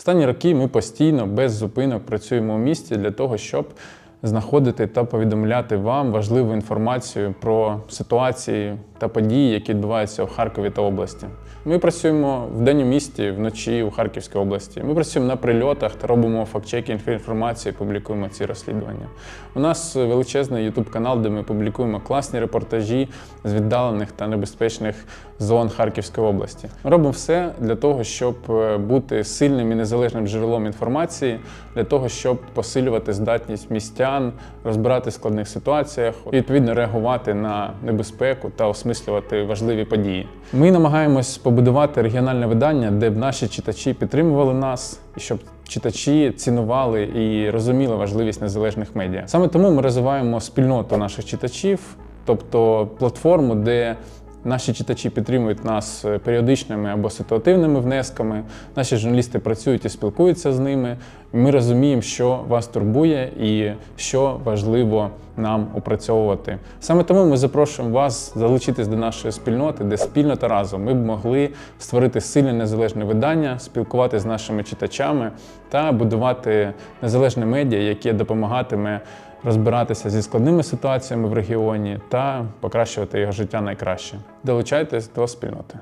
Останні роки ми постійно без зупинок працюємо у місті для того, щоб знаходити та повідомляти вам важливу інформацію про ситуації та події, які відбуваються в Харкові та області. Ми працюємо вдень у місті, вночі у Харківській області. Ми працюємо на прильотах та робимо фактчекінг інформації, публікуємо ці розслідування. У нас величезний youtube канал, де ми публікуємо класні репортажі з віддалених та небезпечних зон Харківської області. Ми робимо все для того, щоб е, бути сильним і незалежним джерелом інформації, для того, щоб посилювати здатність містян, розбирати в складних ситуаціях відповідно реагувати на небезпеку та осмислювати важливі події. Ми намагаємось побудувати регіональне видання, де б наші читачі підтримували нас і щоб читачі цінували і розуміли важливість незалежних медіа. Саме тому ми розвиваємо спільноту наших читачів, тобто платформу, де Наші читачі підтримують нас е, періодичними або ситуативними внесками. Наші журналісти працюють і спілкуються з ними. Ми розуміємо, що вас турбує і що важливо нам опрацьовувати. Саме тому ми запрошуємо вас залучитись до нашої спільноти, де спільно та разом ми б могли створити сильне незалежне видання, спілкуватися з нашими читачами та будувати незалежне медіа, яке допомагатиме розбиратися зі складними ситуаціями в регіоні та покращувати його життя найкраще. Долучайтесь до спільноти.